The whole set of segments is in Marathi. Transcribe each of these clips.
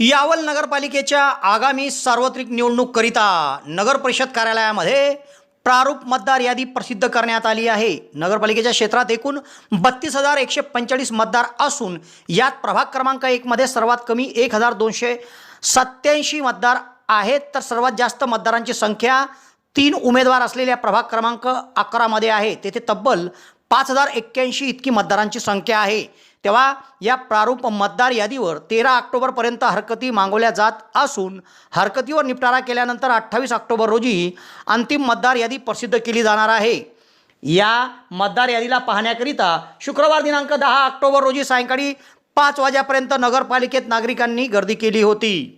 यावल नगरपालिकेच्या आगामी सार्वत्रिक निवडणूककरिता नगर परिषद कार्यालयामध्ये प्रारूप मतदार यादी प्रसिद्ध करण्यात आली आहे. नगरपालिकेच्या क्षेत्रात एकूण बत्तीस हजार एकशे पंचेचाळीस मतदार असून यात प्रभाग क्रमांक एकमध्ये सर्वात कमी एक हजार दोनशे सत्याऐंशी मतदार आहेत. तर सर्वात जास्त मतदारांची संख्या तीन उमेदवार असलेल्या प्रभाग क्रमांक अकरामध्ये आहे. तेथे तब्बल पाच हजार एक्क्याऐंशी इतकी मतदारांची संख्या आहे. तेव्हा या प्रारूप मतदार यादीवर तेरा ऑक्टोबरपर्यंत हरकती मागवल्या जात असून हरकतीवर निपटारा केल्यानंतर अठ्ठावीस ऑक्टोबर रोजी अंतिम मतदार यादी प्रसिद्ध केली जाणार आहे. या मतदार यादीला पाहण्याकरिता शुक्रवार दिनांक दहा ऑक्टोबर रोजी सायंकाळी पाच वाजेपर्यंत नगरपालिकेत नागरिकांनी गर्दी केली होती.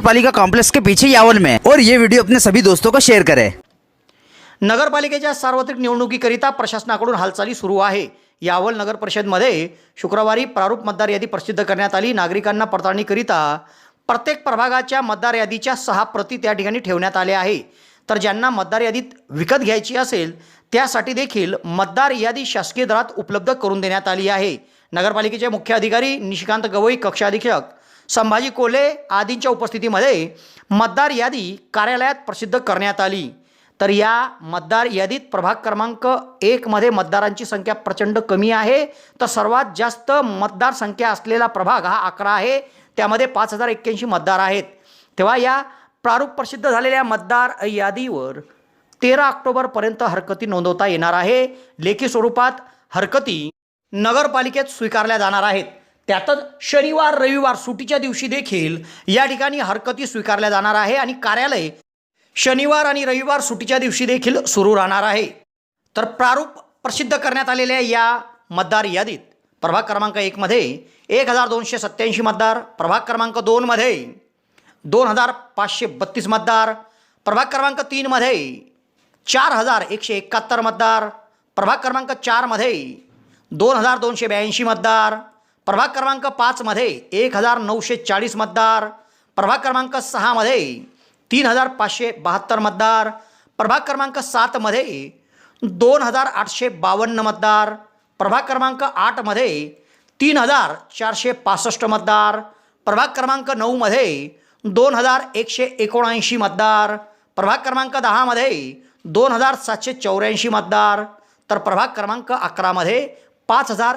पालिका कॉम्प्लेक्स के पीछे यावल में और ये वीडियो अपने सभी दोस्तों को शेयर करें। नगरपालिकेच्या सार्वत्रिक निवडणुकीकरिता प्रशासनाकडून हालचाली सुरू आहे. यावल नगर परिषदमध्ये शुक्रवारी प्रारूप मतदार यादी प्रसिद्ध करण्यात आली. नागरिकांना पडताळणीकरिता प्रत्येक प्रभागाच्या मतदार यादीच्या सहा प्रती त्या ठिकाणी ठेवण्यात आल्या आहे. तर ज्यांना मतदार यादीत विकत घ्यायची असेल त्यासाठी देखील मतदार यादी शासकीय दरात उपलब्ध करून देण्यात आली आहे. नगरपालिकेचे मुख्य अधिकारी निशिकांत गवई कक्षाधीक्षक संभाजी कोल्हे आदींच्या उपस्थितीमध्ये मतदार यादी कार्यालयात प्रसिद्ध करण्यात आली. तर या मतदार यादीत प्रभाग क्रमांक एकमध्ये मतदारांची संख्या प्रचंड कमी आहे. तर सर्वात जास्त मतदार संख्या असलेला प्रभाग हा अकरा आहे. त्यामध्ये पाच हजार एक्क्याऐंशी मतदार आहेत. तेव्हा या प्रारूप प्रसिद्ध झालेल्या मतदार यादीवर तेरा ऑक्टोबरपर्यंत हरकती नोंदवता येणार आहे. लेखी स्वरूपात हरकती नगरपालिकेत स्वीकारल्या जाणार आहेत. त्यातच शनिवार रविवार सुटीच्या दिवशी देखील या ठिकाणी हरकती स्वीकारल्या जाणार आहे आणि कार्यालय शनिवार आणि रविवार सुटीच्या दिवशी देखील सुरू राहणार आहे. तर प्रारूप प्रसिद्ध करण्यात आलेल्या या मतदार यादीत. प्रभाग क्रमांक एकमध्ये एक हजार दोनशे सत्त्याऐंशी मतदार प्रभाग क्रमांक दोनमध्ये दोन हजार पाचशे बत्तीस मतदार प्रभाग क्रमांक तीनमध्ये चार हजार एकशे एकाहत्तर मतदार प्रभाग क्रमांक चारमध्ये दोन हजार दोनशे ब्याऐंशी मतदार प्रभाग क्रमांक पाचमध्ये एक हजार नऊशे चाळीस मतदार प्रभाग क्रमांक सहामध्ये तीन हजार पाचशे बहात्तर मतदार प्रभाग क्रमांक सातमध्ये दोन हजार आठशे बावन्न मतदार प्रभाग क्रमांक आठमध्ये तीन हजार चारशे पासष्ट मतदार प्रभाग क्रमांक नऊमध्ये दोन हजार एकशे एकोणऐंशी मतदार प्रभाग क्रमांक दहामध्ये दोन हजार सातशे चौऱ्याऐंशी मतदार तर प्रभाग क्रमांक अकरामध्ये पाच हजार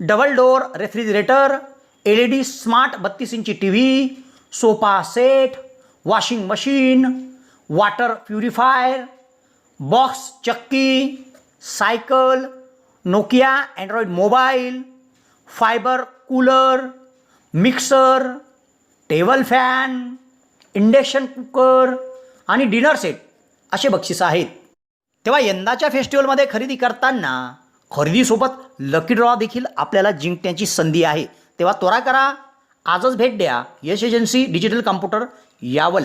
double door refrigerator L E D smart बत्तीस इंची T V sofa set washing machine water purifier box चक्की cycle Nokia Android mobile fibre cooler mixer table fan induction cooker आणि डिनर सेट असे बक्षीस आहेत. तेव्हा यंदाच्या फेस्टिवलमध्ये खरेदी करताना खरेदीसोबत लकी ड्रॉ देखील आपल्याला जिंकण्याची संधी आहे. तेव्हा त्वरा करा. आजच भेट द्या. Yash agency digital computer Yawal.